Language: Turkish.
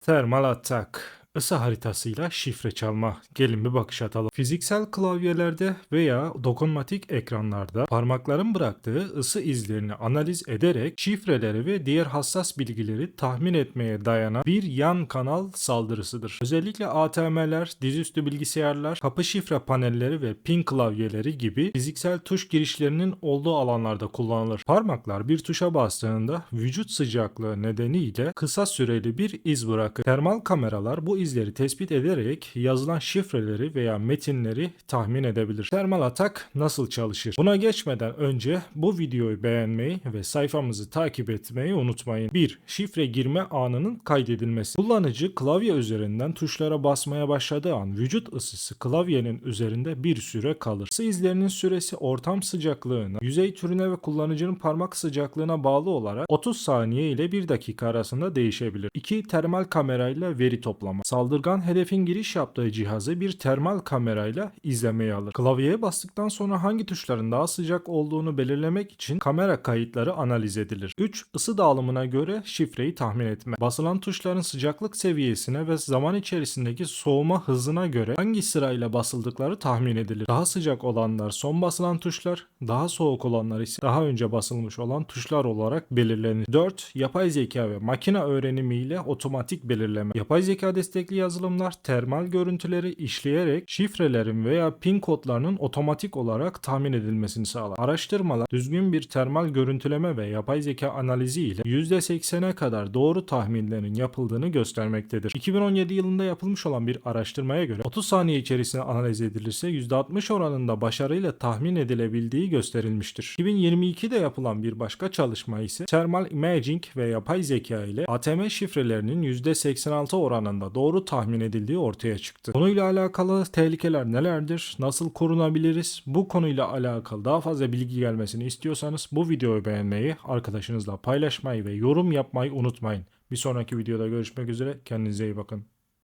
Thermal atak. Isı haritasıyla şifre çalma. Gelin bir bakış atalım. Fiziksel klavyelerde veya dokunmatik ekranlarda parmakların bıraktığı ısı izlerini analiz ederek şifreleri ve diğer hassas bilgileri tahmin etmeye dayanan bir yan kanal saldırısıdır. Özellikle ATM'ler, dizüstü bilgisayarlar, kapı şifre panelleri ve pin klavyeleri gibi fiziksel tuş girişlerinin olduğu alanlarda kullanılır. Parmaklar bir tuşa bastığında vücut sıcaklığı nedeniyle kısa süreli bir iz bırakır. Termal kameralar bu izleri tespit ederek yazılan şifreleri veya metinleri tahmin edebilir. Termal atak nasıl çalışır? Buna geçmeden önce bu videoyu beğenmeyi ve sayfamızı takip etmeyi unutmayın. 1. Şifre girme anının kaydedilmesi. Kullanıcı klavye üzerinden tuşlara basmaya başladığı an vücut ısısı klavyenin üzerinde bir süre kalır. Isı izlerinin süresi ortam sıcaklığına, yüzey türüne ve kullanıcının parmak sıcaklığına bağlı olarak 30 saniye ile 1 dakika arasında değişebilir. 2. Termal kamerayla veri toplama. Saldırgan hedefin giriş yaptığı cihazı bir termal kamerayla izlemeye alır. Klavyeye bastıktan sonra hangi tuşların daha sıcak olduğunu belirlemek için kamera kayıtları analiz edilir. 3. Isı dağılımına göre şifreyi tahmin etme. Basılan tuşların sıcaklık seviyesine ve zaman içerisindeki soğuma hızına göre hangi sırayla basıldıkları tahmin edilir. Daha sıcak olanlar son basılan tuşlar, daha soğuk olanlar ise daha önce basılmış olan tuşlar olarak belirlenir. 4. Yapay zeka ve makine öğrenimiyle otomatik belirleme. Yapay zeka destekli yazılımlar termal görüntüleri işleyerek şifrelerin veya pin kodlarının otomatik olarak tahmin edilmesini sağlar. Araştırmalar düzgün bir termal görüntüleme ve yapay zeka analizi ile %80'e kadar doğru tahminlerin yapıldığını göstermektedir. 2017 yılında yapılmış olan bir araştırmaya göre 30 saniye içerisinde analiz edilirse %60 oranında başarıyla tahmin edilebildiği gösterilmiştir. 2022'de yapılan bir başka çalışma ise thermal imaging ve yapay zeka ile ATM şifrelerinin %86 oranında doğru tahmin edildiği ortaya çıktı. Konuyla alakalı tehlikeler nelerdir? Nasıl korunabiliriz? Bu konuyla alakalı daha fazla bilgi gelmesini istiyorsanız bu videoyu beğenmeyi, arkadaşınızla paylaşmayı ve yorum yapmayı unutmayın. Bir sonraki videoda görüşmek üzere. Kendinize iyi bakın.